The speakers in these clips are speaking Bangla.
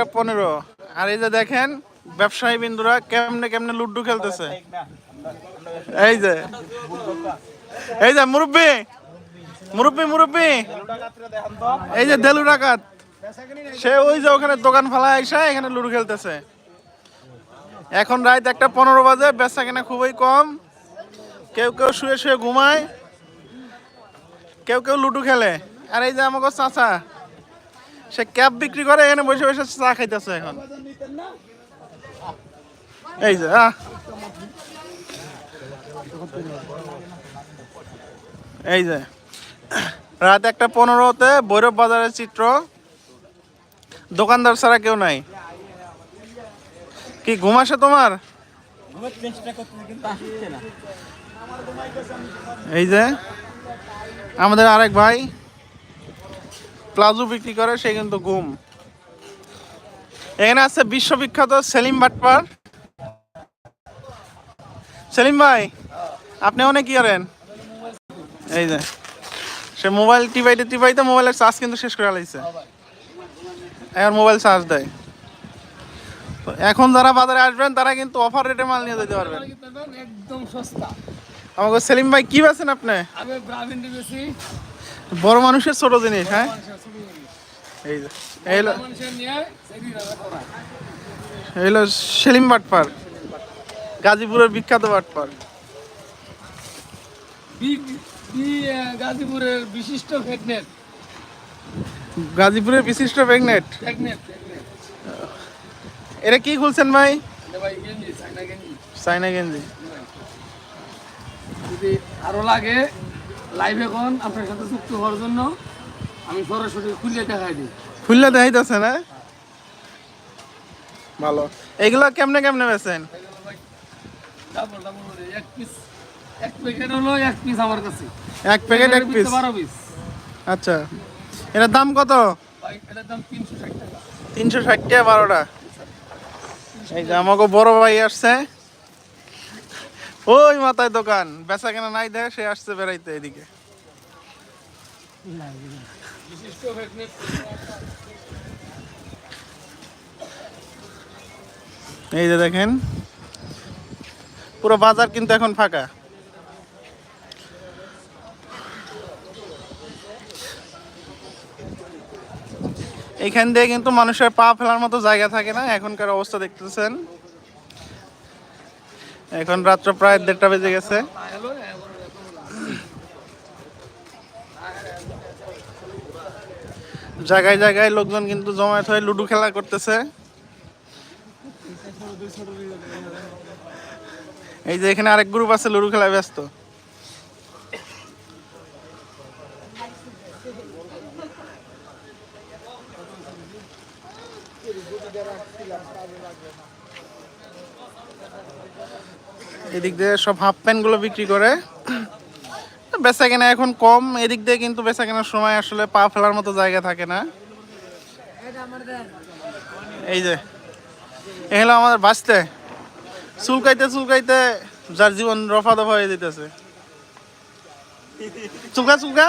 একটা পনেরো। আর এই যে দেখেন, ব্যবসায়ী বিন্দুরা কেমনে কেমনে লুড্ডু খেলতেছে। এই যে এই যে মুরব্বী মুরব্বী মুরব্বী। এই যে দেলু ডাকাত, সে ওই যে ওখানে দোকান ফালা আইসা এখানে লুডু খেলতেছে। এখন রাত একটা পনেরো বাজে, বেচা কেনা খুবই কম। কেউ কেউ শুয়ে শুয়ে ঘুমায়। কেউ কেউ লুডু খেলে। আর এই যে আমাকে চাচা সে ক্যাব বিক্রি করে এখানে বসে বসে চা খাইতেছে এখন। এই যে এই যে, রাত একটা পনেরোতে ভৈরব বাজারের চিত্র। দোকানদার ছাড়া কেউ নাই। কি ঘুম আসে তোমার? এই যে, আমাদের আরেক ভাই। প্লাজো বিক্রি করে সে কিন্তু ঘুম এখানে আছে বিশ্ববিখ্যাত সেলিম ভাটপার সেলিম ভাই আপনি অনেক কি করেন। এই যে সে মোবাইল টিপাইতে টিপাইতে মোবাইলের চার্জ কিন্তু শেষ করে লাগছে এখন মোবাইল চার্জ দেয়। তো এখন যারা বাজারে আসবেন তারা কিন্তু অফার রেটে মাল নিয়ে যেতে পারবেন। একদম সস্তা। আমাকে সেলিম ভাই কি বেছেন আপনি? আমি ব্রাভিন বেশি বড় মানুষের ছোট জিনিস হ্যাঁ? এই যে হলো সেলিম বাটপার গাজীপুরের বিখ্যাত বাটপার গাজীপুরের বিশিষ্ট ফেটনেট গাজীপুরের বিশিষ্ট ফেটনেট এটা কি খুলছেন ভাই? চাইনা গেঞ্জি। যদি আরও লাগে লাইভ এখন আপনার সাথে যুক্ত হওয়ার জন্য আমি সরাসরি খুলে দেখাই দিই। খুললে দেখাইতেছে না? ভালো। এগুলো কেমনে কেমনে বেছেন এক পিস এক প্যাকেট হলো এক পিস আমার কাছে। এক প্যাকেট এক পিস বারো পিস আচ্ছা। এটার দাম কত? ভাই এটার দাম টাকা। টাকা এই যে আমাকে বড় ভাই আসছে। ওই মাথায় দোকান। বেচা কেনা নাই দেখে সে আসছে বেড়াইতে এদিকে। এই যে দেখেন, পুরো বাজার কিন্তু এখন ফাঁকা। এইখান দিয়ে কিন্তু মানুষের পা ফেলার মতো জায়গা থাকে না, এখনকার অবস্থা দেখতেছেন। এখন রাত্র প্রায় দেড়টা বেজে গেছে। জায়গায় জায়গায় লোকজন কিন্তু জমায়েত হয়ে লুডু খেলা করতেছে। এই যে এখানে আরেক গ্রুপ আছে, লুডু খেলায় ব্যস্ত। এদিক দিয়ে সব হাফ প্যান্টগুলো বিক্রি করে। বেচা কেনা এখন কম, এদিক দিয়ে কিন্তু বেচা কেনার সময় আসলে পা ফেলার মতো জায়গা থাকে না। এই যে এ হলো আমাদের বাঁচতে। চুলকাইতে চুলকাইতে যার জীবন রফা দফা হয়ে যেতেছে। চুলকা চুলকা?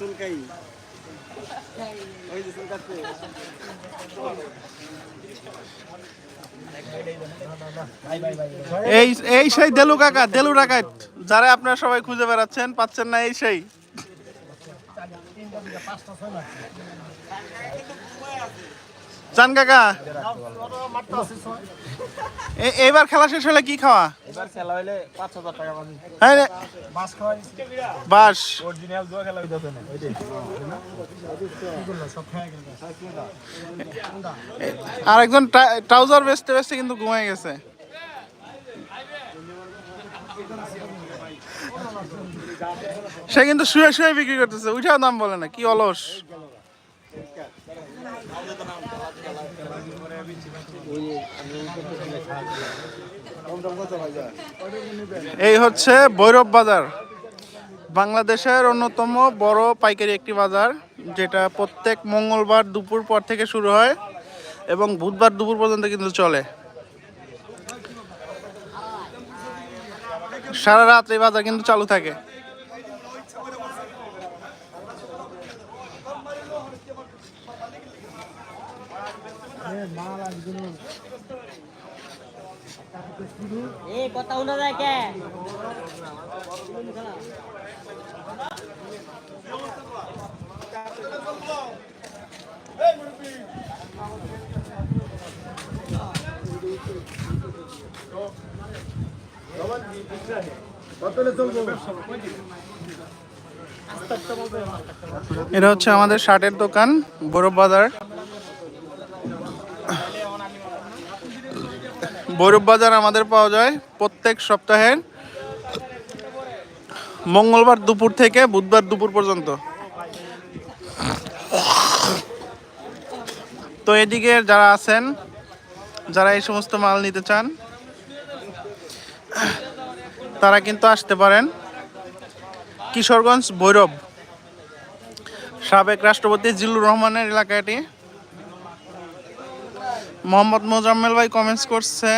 চুলকাই। এই সেই দেলু কাকা, দেলু ডাকাত যারা আপনারা সবাই খুঁজে বেড়াচ্ছেন, পাচ্ছেন না এই সেই। চান কাকা? এ- এইবার খেলা শেষ হলে কি খাওয়া? এবার খেলা হইলে পাঁচ হাজার টাকা পাবি হ্যাঁ রে, বাস খাওয়াই বাস। অরিজিনাল জুয়া খেলা হইতেছে না। ওই যে আরেকজন ট্রাউজার বেচতে বেচতে কিন্তু ঘুমাই গেছে। সে কিন্তু শুয়ে শুয়ে বিক্রি করতেছে। উঠাও দাম বলে না কি অলস। এই হচ্ছে ভৈরব বাজার। বাংলাদেশের অন্যতম বড় পাইকারি একটি বাজার, যেটা প্রত্যেক মঙ্গলবার দুপুর পর থেকে শুরু হয় এবং বুধবার দুপুর পর্যন্ত কিন্তু চলে। সারা রাত এই বাজার কিন্তু চালু থাকে। এটা হচ্ছে আমাদের শার্টের দোকান বড় বাজার। বৈরব বাজার আমাদের পাওয়া যায় প্রত্যেক সপ্তাহের মঙ্গলবার দুপুর থেকে বুধবার দুপুর পর্যন্ত। তো এদিকে যারা আছেন, যারা এই সমস্ত মাল নিতে চান, তারা কিন্তু আসতে পারেন। কিশোরগঞ্জ ভৈরব, সাবেক রাষ্ট্রপতি জিল্লুর রহমানের এলাকা এটি মোহাম্মদ মোজাম্মেল ভাই কমেন্টস করছে।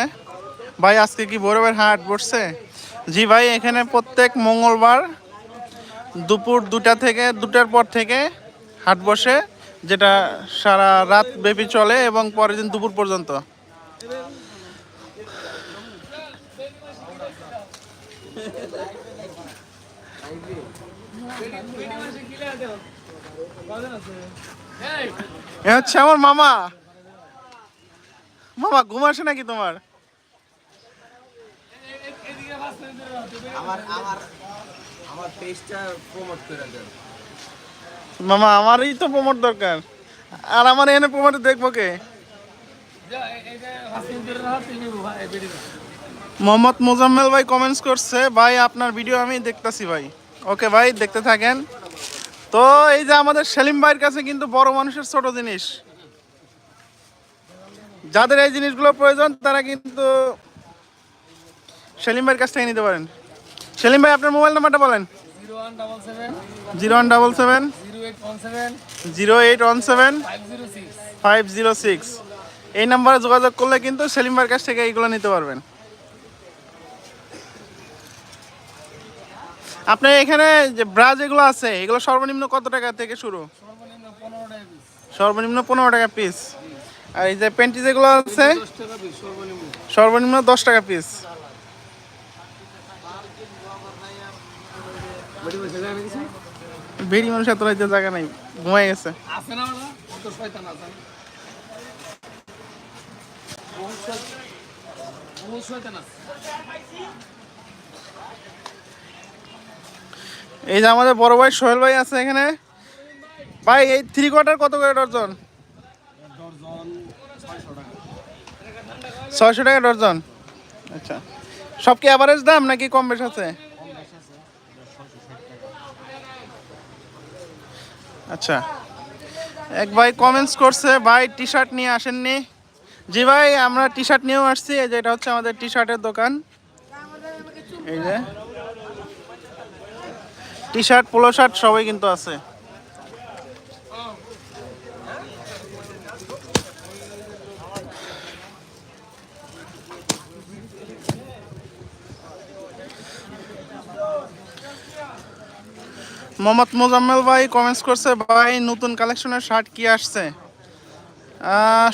ভাই, আজকে কি ভৈরবের হাট বসছে? জি ভাই, এখানে প্রত্যেক মঙ্গলবার দুপুর দুটা থেকে, দুটার পর থেকে হাট বসে, যেটা সারা রাত ব্যাপী চলে এবং পরের দিন দুপুর পর্যন্ত। হচ্ছে আমার মামা। মামা ঘুম আসে নাকি তোমার। আমার আমার আমার পেজটা প্রমোট করে দেন। মামা আমারই তো প্রমোট দরকার। আর আমার এনে প্রমোট দেখব কে। মোহাম্মদ মোজাম্মেল ভাই কমেন্টস করছে ভাই আপনার ভিডিও আমি দেখতাছি ভাই। ওকে ভাই দেখতে থাকেন। তো এই যে আমাদের সেলিম ভাইয়ের কাছে কিন্তু বড় মানুষের ছোট জিনিস। যাদের এই জিনিসগুলো প্রয়োজন তারা কিন্তু সেলিম ভাইয়ের কাছ থেকে নিতে পারেন। সেলিম ভাই আপনার মোবাইল নাম্বারটা বলেন। Zero one double seven. Zero one double seven. Zero eight one seven. Five zero six. এই নাম্বারে যোগাযোগ করলে কিন্তু সেলিম ভাইয়ের কাছ থেকে এইগুলো নিতে পারবেন। আপনার এখানে যে ব্রা যেগুলো আছে এগুলো সর্বনিম্ন কত টাকা থেকে শুরু? সর্বনিম্ন পনেরো টাকা পিস আর এই যে প্যান্টি যেগুলো আছে, সর্বনিম্ন দশ টাকা পিস বডি পয়সা যায় না কিছু ভেরি মানুষ এত জায়গা নাই ঘুমাই গেছে। এই যে আমাদের বড় ভাই সোহেল ভাই আছে এখানে। ভাই, এই থ্রি কোয়ার্টার কত করে ডর্জন ছয়শো টাকা ডজন। আচ্ছা। সব কি অ্যাভারেজ দাম নাকি কম বেশ আছে? আচ্ছা। এক ভাই কমেন্টস করছে ভাই টি শার্ট নিয়ে আসেননি? জি ভাই আমরা টি শার্ট নিয়েও আসছি এই যে এটা হচ্ছে আমাদের টি শার্টের দোকান। এই যে। টি শার্ট পোলো শার্ট সবাই কিন্তু আছে। মোহাম্মদ মোজাম্মেল ভাই কমেন্টস করছে ভাই নতুন কালেকশনের শার্ট কি আসছে?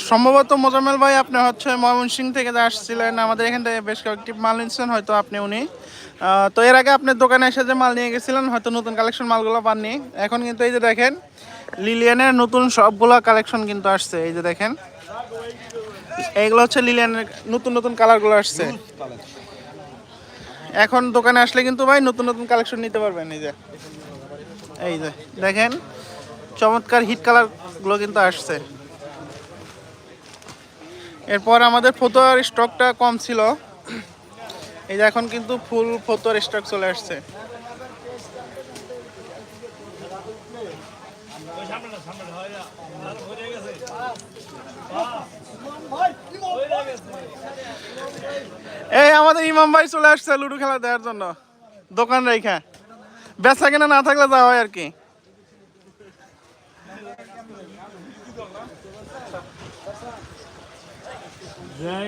সম্ভবত মোজাম্মেল ভাই আপনি হচ্ছে ময়মনসিং থেকে যে আসছিলেন আমাদের এখান থেকে বেশ কয়েকটি মাল নিচ্ছেন হয়তো আপনি উনি। তো এর আগে আপনার দোকানে এসে যে মাল নিয়ে গেছিলেন হয়তো নতুন কালেকশন মালগুলো পাননি। এখন কিন্তু এই যে দেখেন লিলিয়ানের নতুন সবগুলো কালেকশন কিন্তু আসছে এই যে দেখেন। এইগুলো হচ্ছে লিলিয়ানের নতুন নতুন কালারগুলো আসছে। এখন দোকানে আসলে কিন্তু ভাই নতুন নতুন কালেকশন নিতে পারবেন এই যে। এই যে, দেখেন, চমৎকার হিট কালারগুলো কিন্তু আসছে। এরপর আমাদের ফতোয়ার স্টকটা কম ছিল। এই যে এখন কিন্তু ফুল ফতোয়ার স্টক চলে আসছে। এই আমাদের ইমাম ভাই চলে আসছে লুডো খেলা দেওয়ার জন্য। দোকান রেখা বেচা কেনা না থাকলে যাওয়া হয় আর কি। যাই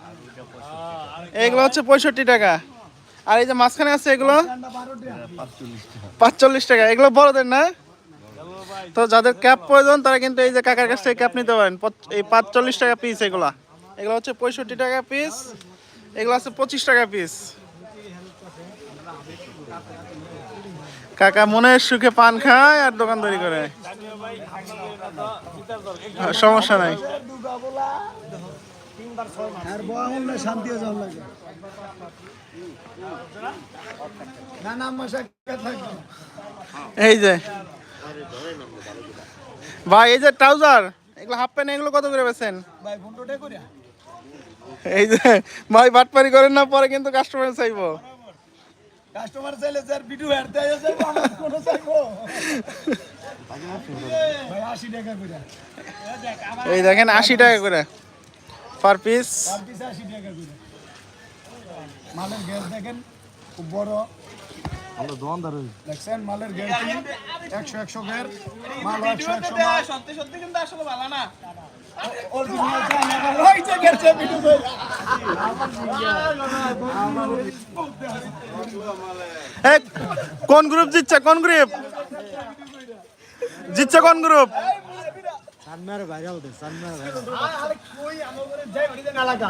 এগুলো হচ্ছে পঁয়ষট্টি টাকা। আর এই যে মাঝখানে আছে এগুলো? পাঁচচল্লিশ টাকা। এগুলো বড়দের না? তো যাদের ক্যাপ প্রয়োজন তারা কিন্তু এই যে কাকার কাছ থেকে ক্যাপ নিতে পারেন। এই পাঁচচল্লিশ টাকা পিস এগুলা। এগুলো হচ্ছে পঁয়ষট্টি টাকা পিস এগুলো আছে পঁচিশ টাকা পিস কাকা মনের সুখে পান খায় আর দোকানদারি করে। হ্যাঁ, সমস্যা নাই। আর বয়া হলে শান্তি যাওয়ার লাগে। না না মশা এই যে। ভাই এই যে ট্রাউজার এগুলো হাফ প্যান্ট এগুলো কত করে বেছেন ভাই পনেরো করে। এই যে ভাই বাটপারি করেন না পরে কিন্তু কাস্টমার চাইব। কাস্টমার চাইলে স্যার ভিডিও হারতে যাব কোনো চাইব। ভাই আশি টাকা করে এই দেখেন আশি টাকা করে। Per piece. মালের গ্যাস দেখেন খুব বড়। দেখছেন মালের গ্যাস একশো একশো গ্যার মাল একশো একশো সত্যি সত্যি কিন্তু আসলে ভালো না। ভিডিও করে। এই, কোন গ্রুপ জিতছে কোন গ্রুপ জিতছে কোন গ্রুপ আরে কই আমার ঘরে যাই বাড়ি দেন এলাকা।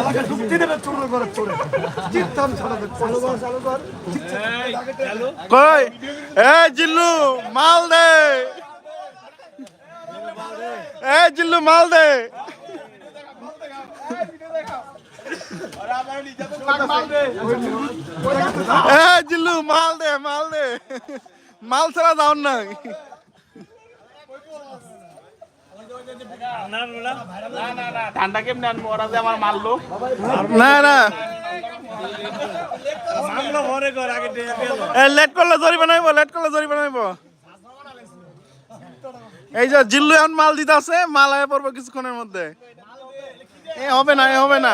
এলাকা ঢুকতে দেবে চোরের ঘরে চোরে। জিততাম ছাড়াবে। চালু কর, চালু কর। কই এ জিল্লু মাল দে এ জিল্লু মাল দে এ জিল্লু মাল দে মাল দে মাল ছাড়া যাও না ঠান্ডা কেমনে আনব? ওরা যে আমার মারলো। না না। লেট করলে জরিমানা হইব লেট করলে জরিমানা হইব। এই যে জিল্লু এখন মাল দিতে আছে মাল আয় পড়ব কিছুক্ষণের মধ্যে। এ হবে না এ হবে না।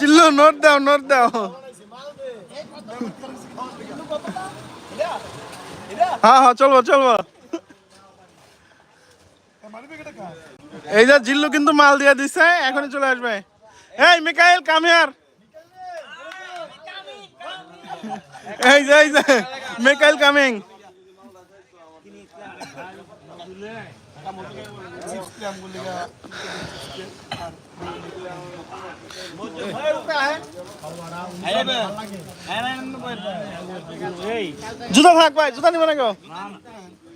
জিল্লু নোট দাও নোট দাও। হ্যাঁ হ্যাঁ চলবো চলবো। এই যে জিল্লু কিন্তু মাল দিয়ে দিছে, এখনই চলে আসবে। এই, মিকাইল কাম হিয়ার এই যে এই যে, মিকাইল কামিং জুতা থাক ভাই, জুতা নিব না কেউ?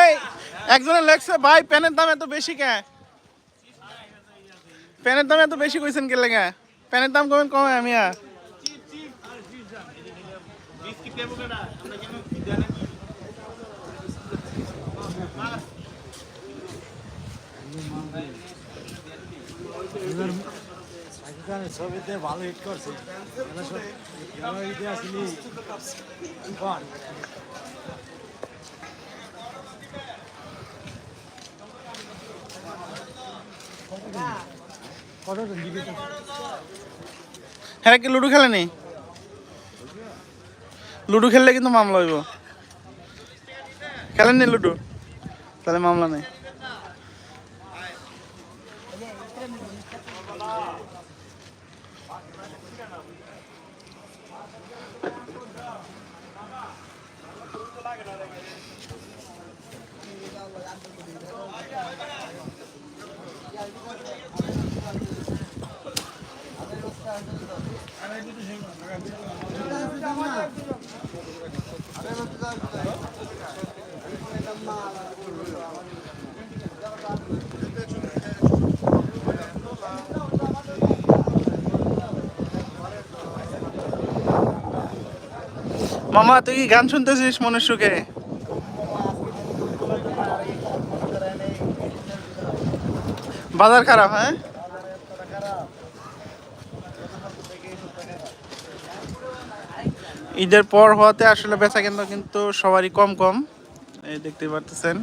এই একজনের লেখছে ভাই, প্যানের দাম এত বেশি কে? প্যানের দাম এত বেশি কইছেন কে লেগে? প্যানের দাম কমেন কমে আমি আর ছবিতে ভালো হিট করছে। হ্যাঁ কি লুডু খেলেনি লুডু খেললে কিন্তু মামলা হইব। খেলেননি লুডু? তাহলে মামলা নেই। মামা তুই কি গান শুনতেছিস মনের সুখে? বাজার খারাপ হ্যাঁ? ঈদের পর হওয়াতে আসলে বেচা কেন্দ্র কিন্তু সবারই কম কম। এই দেখতে পারতেছেন।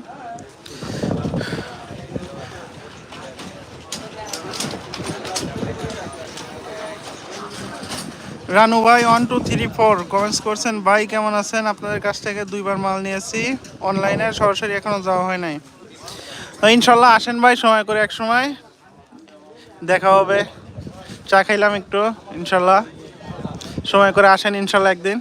রানু ভাই one two three four comments করছেন, ভাই, কেমন আছেন? আপনাদের কাছ থেকে দুইবার মাল নিয়েছি। অনলাইনে সরাসরি এখনও যাওয়া হয় নাই। তো ইনশাল্লাহ আসেন ভাই, সময় করে এক সময়। দেখা হবে। চা খাইলাম একটু, ইনশাল্লাহ। সময় করে আসেন ইনশাল্লাহ একদিন।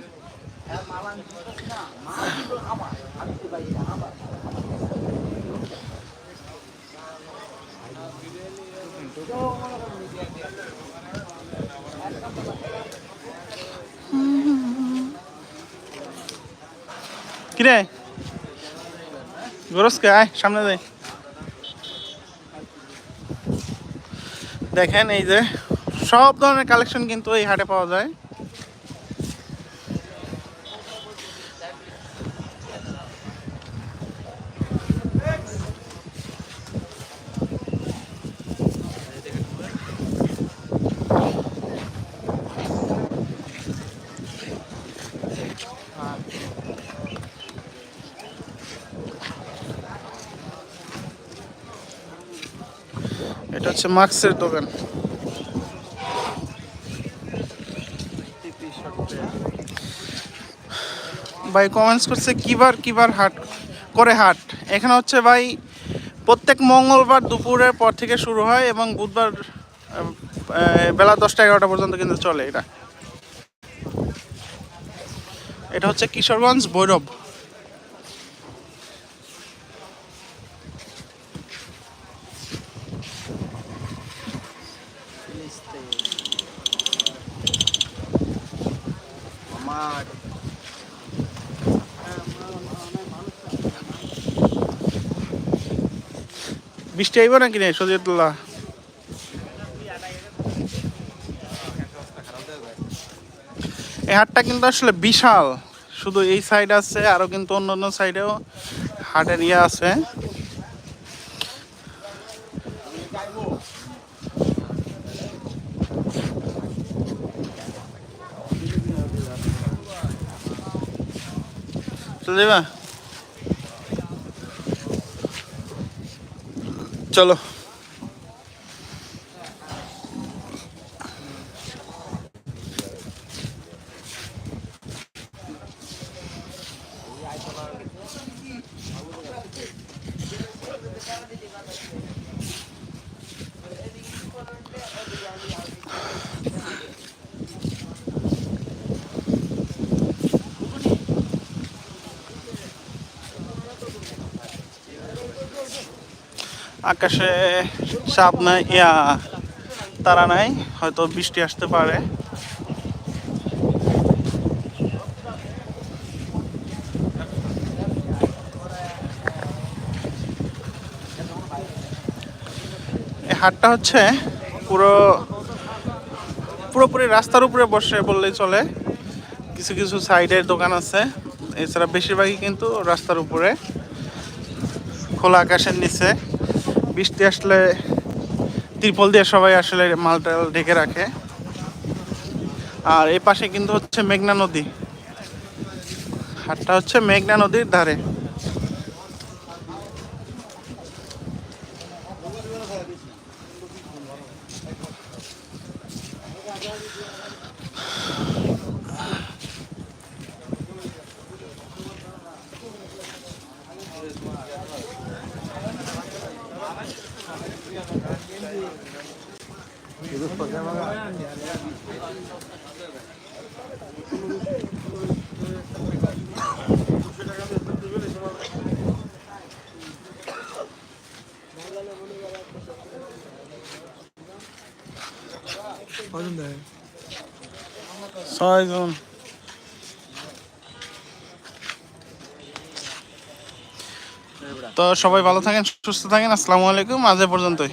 কিরে? গোরসকে, আয়, সামনে যাই। দেখেন এই যে সব ধরনের কালেকশন কিন্তু এই হাটে পাওয়া যায় এটা হচ্ছে মার্কসের দোকান। ভাই কমেন্টস করছে, কিবার কিবার হাট, করে হাট? এখানে হচ্ছে ভাই, প্রত্যেক মঙ্গলবার দুপুরের পর থেকে শুরু হয় এবং বুধবার বেলা দশটা এগারোটা পর্যন্ত কিন্তু চলে এটা। এটা হচ্ছে কিশোরগঞ্জ, ভৈরব। আমার বৃষ্টি আইব নাকি রে সজিয়তুল্লাহ? এই হাটটা কিন্তু আসলে বিশাল। শুধু এই সাইড আছে, আরও কিন্তু অন্য অন্য সাইডেও হাটের ইয়ে আছে। চলে যাবা চলো। আকাশে চাপ নাই, ইয়া, তারা নাই, হয়তো বৃষ্টি আসতে পারে। হাটটা হচ্ছে পুরো, পুরোপুরি রাস্তার উপরে বসে বললেই চলে। কিছু কিছু সাইডের দোকান আছে, এছাড়া বেশিরভাগই কিন্তু রাস্তার উপরে, খোলা আকাশের নিচে। বৃষ্টি আসলে ত্রিপল দিয়ে সবাই আসলে মালটা ঢেকে রাখে। আর এই পাশে কিন্তু হচ্ছে মেঘনা নদী। হাটটা হচ্ছে মেঘনা নদীর ধারে। Yunus bakayım ama. তো সবাই ভালো থাকেন সুস্থ থাকেন আসসালামু আলাইকুম আজ পর্যন্তই।